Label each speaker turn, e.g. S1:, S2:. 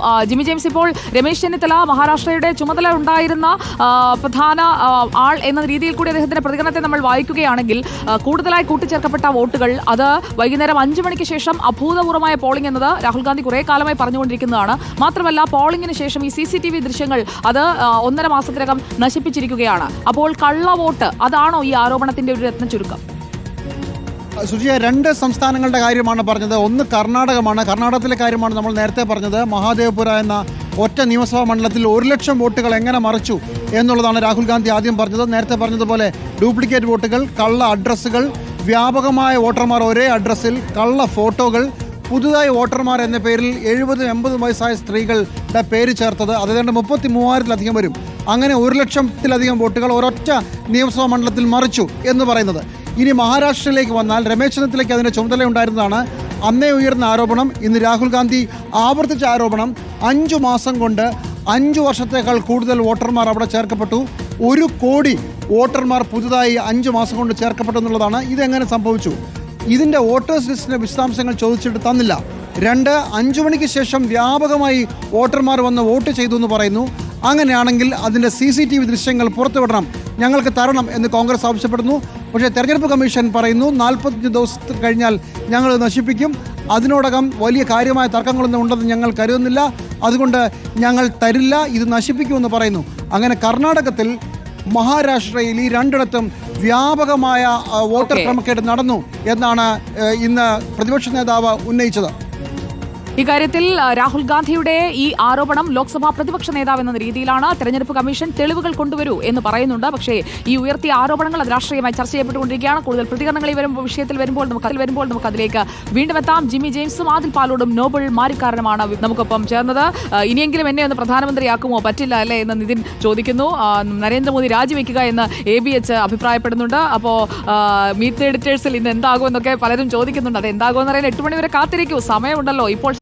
S1: ആ, Jimmy James ഇപ്പോൾ രമേശ് ചെന്നിത്തല മഹാരാഷ്ട്രയുടെ ചുമതല ഉണ്ടായിരുന്ന പ്രധാന ആൾ എന്ന രീതിയിൽ കൂടി അദ്ദേഹത്തിന്റെ പ്രതികരണത്തെ നമ്മൾ വായിക്കുകയാണെങ്കിൽ കൂടുതലായി കൂട്ടിച്ചേർക്കപ്പെട്ട വോട്ടുകൾ അത് വൈകുന്നേരം അഞ്ചു മണിക്ക് ശേഷം അഭൂതപൂർവമായ പോളിംഗ് എന്നത് രാഹുൽ ഗാന്ധി കുറെ കാലമായി പറഞ്ഞുകൊണ്ടിരിക്കുന്നതാണ്. മാത്രമല്ല പോളിംഗിന് ശേഷം ഈ സി സി ടി വി ദൃശ്യങ്ങൾ അത് ഒന്നര മാസത്തിനകം നശിപ്പിച്ചിരിക്കുകയാണ്. അപ്പോൾ കള്ള വോട്ട് അതാണോ ഈ ആരോപണത്തിന്റെ ഒരു രത്ന ചുരുക്കം
S2: സുജിയ രണ്ട് സംസ്ഥാനങ്ങളുടെ കാര്യമാണ് പറഞ്ഞത്. ഒന്ന് കർണാടകമാണ്. കർണാടകത്തിലെ കാര്യമാണ് നമ്മൾ നേരത്തെ പറഞ്ഞത്. മഹാദേവപുര എന്ന ഒറ്റ നിയമസഭാ മണ്ഡലത്തിൽ ഒരു ലക്ഷം വോട്ടുകൾ എങ്ങനെ മറിച്ചു എന്നുള്ളതാണ് രാഹുൽ ഗാന്ധി ആദ്യം പറഞ്ഞത്. നേരത്തെ പറഞ്ഞതുപോലെ ഡ്യൂപ്ലിക്കേറ്റ് വോട്ടുകൾ കള്ള അഡ്രസ്സുകൾ വ്യാപകമായ വോട്ടർമാർ ഒരേ അഡ്രസ്സിൽ കള്ള ഫോട്ടോകൾ പുതുതായി വോട്ടർമാർ എന്ന പേരിൽ എഴുപതും എൺപതും വയസ്സായ സ്ത്രീകളുടെ പേര് ചേർത്തത്. അതേതാണ്ട് മുപ്പത്തി മൂവായിരത്തിലധികം വരും. അങ്ങനെ ഒരു ലക്ഷത്തിലധികം വോട്ടുകൾ ഒരൊറ്റ നിയമസഭാ മണ്ഡലത്തിൽ മറിച്ചു എന്ന് പറയുന്നത്. ഇനി മഹാരാഷ്ട്രയിലേക്ക് വന്നാൽ രമേശ് ചെന്നിത്തലയ്ക്ക് അതിന്റെ ചുമതലയുണ്ടായിരുന്നതാണ് അന്നേ ഉയർന്ന ആരോപണം ഇന്ന് രാഹുൽ ഗാന്ധി ആവർത്തിച്ച ആരോപണം. അഞ്ചു മാസം കൊണ്ട് അഞ്ചു വർഷത്തേക്കാൾ കൂടുതൽ വോട്ടർമാർ അവിടെ ചേർക്കപ്പെട്ടു. ഒരു കോടി വോട്ടർമാർ പുതുതായി അഞ്ചു മാസം കൊണ്ട് ചേർക്കപ്പെട്ടു എന്നുള്ളതാണ്. ഇതെങ്ങനെ സംഭവിച്ചു? ഇതിന്റെ വോട്ടേഴ്സ് ലിസ്റ്റിന്റെ വിശദാംശങ്ങൾ ചോദിച്ചിട്ട് തന്നില്ല. രണ്ട് അഞ്ചു മണിക്ക് ശേഷം വ്യാപകമായി വോട്ടർമാർ വന്ന് വോട്ട് ചെയ്തു എന്ന് പറയുന്നു. അങ്ങനെയാണെങ്കിൽ അതിന്റെ സി സി ടി വി ദൃശ്യങ്ങൾ പുറത്തുവിടണം. ഞങ്ങൾക്ക് തരണം എന്ന് കോൺഗ്രസ് ആവശ്യപ്പെടുന്നു. പക്ഷേ തെരഞ്ഞെടുപ്പ് കമ്മീഷൻ പറയുന്നു നാൽപ്പത്തഞ്ച് ദിവസത്തിൽ കഴിഞ്ഞാൽ ഞങ്ങൾ നശിപ്പിക്കും. അതിനോടകം വലിയ കാര്യമായ തർക്കങ്ങളൊന്നും ഉണ്ടെന്ന് ഞങ്ങൾ കരുതുന്നില്ല. അതുകൊണ്ട് ഞങ്ങൾ തരില്ല ഇത് നശിപ്പിക്കുമെന്ന് പറയുന്നു. അങ്ങനെ കർണാടകത്തിൽ മഹാരാഷ്ട്രയിൽ ഈ രണ്ടിടത്തും വ്യാപകമായ വോട്ടർ ക്രമക്കേട് നടന്നു എന്നാണ് ഇന്ന് പ്രതിപക്ഷ നേതാവ് ഉന്നയിച്ചത്.
S1: ഇക്കാര്യത്തിൽ രാഹുൽ ഗാന്ധിയുടെ ഈ ആരോപണം ലോക്സഭാ പ്രതിപക്ഷ നേതാവ് എന്ന രീതിയിലാണ് തെരഞ്ഞെടുപ്പ് കമ്മീഷൻ തെളിവുകൾ കൊണ്ടുവരൂ എന്ന് പറയുന്നുണ്ട്. പക്ഷേ ഈ ഉയർത്തിയ ആരോപണങ്ങൾ അത് രാഷ്ട്രീയമായി ചർച്ച ചെയ്യപ്പെട്ടുകൊണ്ടിരിക്കുകയാണ്. കൂടുതൽ പ്രതികരണങ്ങൾ വരുമ്പോൾ വിഷയത്തിൽ വരുമ്പോൾ നമുക്ക് അതിൽ വരുമ്പോൾ നമുക്ക് അതിലേക്ക് വീണ്ടും എത്താം. ജിമ്മി ജെയിംസും ആദിൽ പാലോടും നോബിൾ മാരിക്കാരനുമാണ് നമുക്കൊപ്പം ചേർന്നത്. ഇനിയെങ്കിലും എന്നെ ഒന്ന് പ്രധാനമന്ത്രിയാക്കുമോ? പറ്റില്ല അല്ലേ എന്ന് നിതിൻ ചോദിക്കുന്നു. നരേന്ദ്രമോദി രാജിവെക്കുക എന്ന് എ ബി എച്ച് അഭിപ്രായപ്പെടുന്നുണ്ട്. അപ്പോൾ മീറ്റ് എഡിറ്റേഴ്സിൽ ഇന്ന് എന്താകുമെന്നൊക്കെ പലരും ചോദിക്കുന്നുണ്ട്. അത് എന്താകുമെന്ന് അറിയാൻ എട്ട് മണിവരെ കാത്തിരിക്കൂ. സമയമുണ്ടല്ലോ. ഇപ്പോൾ